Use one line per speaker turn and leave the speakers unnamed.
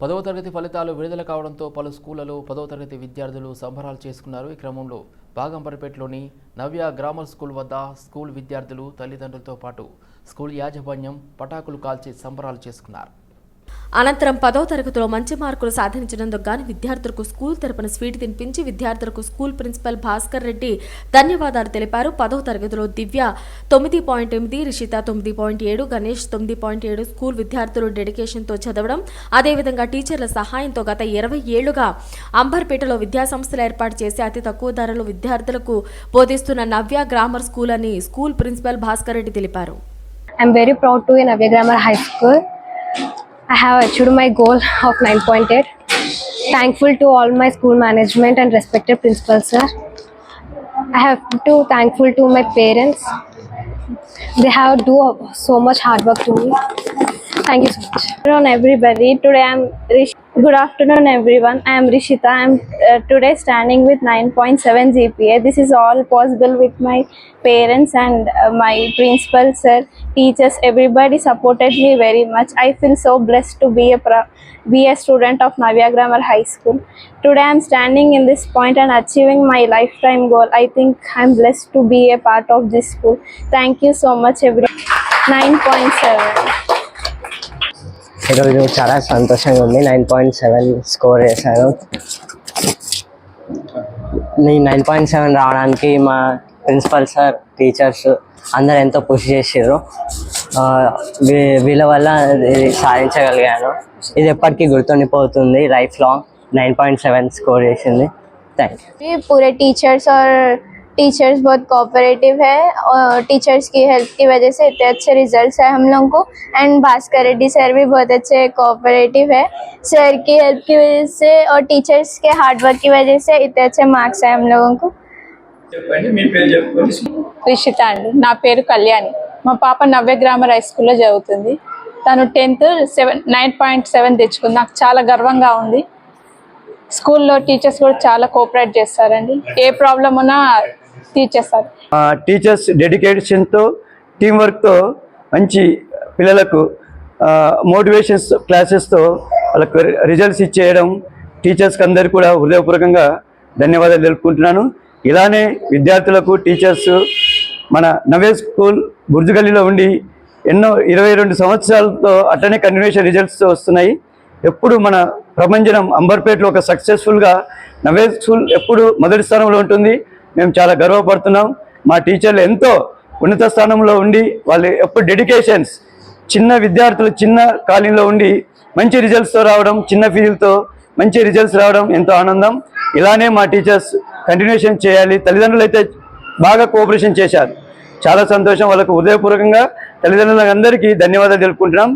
పదవ తరగతి ఫలితాలు విడుదల కావడంతో పలు స్కూళ్ళలో పదవ తరగతి విద్యార్థులు సంబరాలు చేసుకున్నారు. ఈ క్రమంలో బాగంపరపేటలోని నవ్య గ్రామర్ స్కూల్ వద్ద స్కూల్ విద్యార్థులు తల్లిదండ్రులతో పాటు స్కూల్ యాజమాన్యం పటాకులు కాల్చి సంబరాలు చేసుకున్నారు.
అనంతరం పదో తరగతిలో మంచి మార్కులు సాధించినందుకు గాను విద్యార్థులకు స్కూల్ తరపున స్వీట్ తినిపించి విద్యార్థులకు స్కూల్ ప్రిన్సిపల్ భాస్కర్ రెడ్డి ధన్యవాదాలు తెలిపారు. పదో తరగతిలో దివ్య తొమ్మిది పాయింట్ ఎనిమిది రిషిత తొమ్మిది పాయింట్ ఏడు గణేష్ తొమ్మిది పాయింట్ ఏడు స్కూల్ విద్యార్థులు డెడికేషన్తో చదవడం అదేవిధంగా టీచర్ల సహాయంతో గత ఇరవై ఏళ్ళుగా అంబర్పేటలో విద్యాసంస్థలు ఏర్పాటు చేసి అతి తక్కువ ధరలో విద్యార్థులకు బోధిస్తున్న నవ్య గ్రామర్ స్కూల్ అని స్కూల్ ప్రిన్సిపల్ భాస్కర్ రెడ్డి తెలిపారు.
I'm very proud to be in Navya Grammar I have achieved my goal of 9.8. Thankful to all my school management and respected principal sir. I have to thankful to my parents. They have do so much hard work to me. Thank you so much.
afternoon everybody today i'm good afternoon everyone. I am rishita. I'm uh, today standing with 9.7 gpa this is all possible with my parents and uh, my principal sir teachers. Everybody supported me very much. I feel so blessed to be a be a student of navya grammar high school. Today i'm standing in this point and achieving my lifetime goal. I think i'm blessed to be a part of this school. Thank you so much everyone. 9.7
ఈరోజు చాలా సంతోషంగా ఉంది. Nine point seven score చేశాను నేను nine point seven రావడానికి మా principal sir teachers అందరు ఎంతో కృషి చేసారు వీళ్ళ వల్ల సాధించగలిగాను. ఇది ఎప్పటికీ గుర్తుండిపోతుంది. Life long nine point seven score చేసింది. థ్యాంక్ యూ
పూరే టీచర్స్ ఆర్ टीचर्स बहुत कोऑपरेटिव है और टीचर्स की हेल्प की वजह से इतने अच्छे रिजल्ट्स है हम लोगों को एंड भास्कर रेड्डी सर भी बहुत अच्छे कोऑपरेटिव है सर की हेल्प की वजह से और टीचर्स के हार्ड वर्क की वजह से इतने अच्छे मार्क्स हैं हम लोगों को
చెప్పండి మీ పేరు చెప్పుకొని
రిషిత అండి నా పేరు కళ్యాణి మా పాప నవ్య గ్రామర్ హై స్కూల్లో చదువుతుంది తను tenth seven nine point seven తెచ్చుకుంది నాకు చాలా గర్వంగా ఉంది స్కూల్లో టీచర్స్ కూడా చాలా కోఆపరేట్ చేస్తారండి ఏ ప్రాబ్లం ఉన్నా తీర్చేస్తారు
టీచర్స్ డెడికేషన్తో టీం వర్క్తో మంచి పిల్లలకు మోటివేషన్స్ క్లాసెస్తో వాళ్ళకు రిజల్ట్స్ ఇచ్చేయడం టీచర్స్కి అందరు కూడా హృదయపూర్వకంగా ధన్యవాదాలు తెలుపుకుంటున్నాను. ఇలానే విద్యార్థులకు టీచర్స్ మన నవే స్కూల్ బుర్జుగల్లిలో ఉండి ఎన్నో ఇరవై రెండు సంవత్సరాలతో అట్లనే కంటిన్యూషన్ రిజల్ట్స్ వస్తున్నాయి. ఎప్పుడు మన ప్రపంచం అంబర్పేటలో ఒక సక్సెస్ఫుల్గా నవే స్కూల్ ఎప్పుడు మొదటి స్థానంలో ఉంటుంది. మేము చాలా గర్వపడుతున్నాం. మా టీచర్లు ఎంతో ఉన్నత స్థానంలో ఉండి వాళ్ళు ఎప్పుడు డెడికేషన్స్ చిన్న విద్యార్థులు చిన్న కాలంలో ఉండి మంచి రిజల్ట్స్తో రావడం చిన్న ఫీజులతో మంచి రిజల్ట్స్ రావడం ఎంతో ఆనందం. ఇలానే మా టీచర్స్ కంటిన్యూషన్ చేయాలి. తల్లిదండ్రులు అయితే బాగా కోఆపరేషన్ చేశారు. చాలా సంతోషం. వాళ్ళకు హృదయపూర్వకంగా తల్లిదండ్రులందరికీ ధన్యవాదాలు తెలుపుకుంటున్నాం.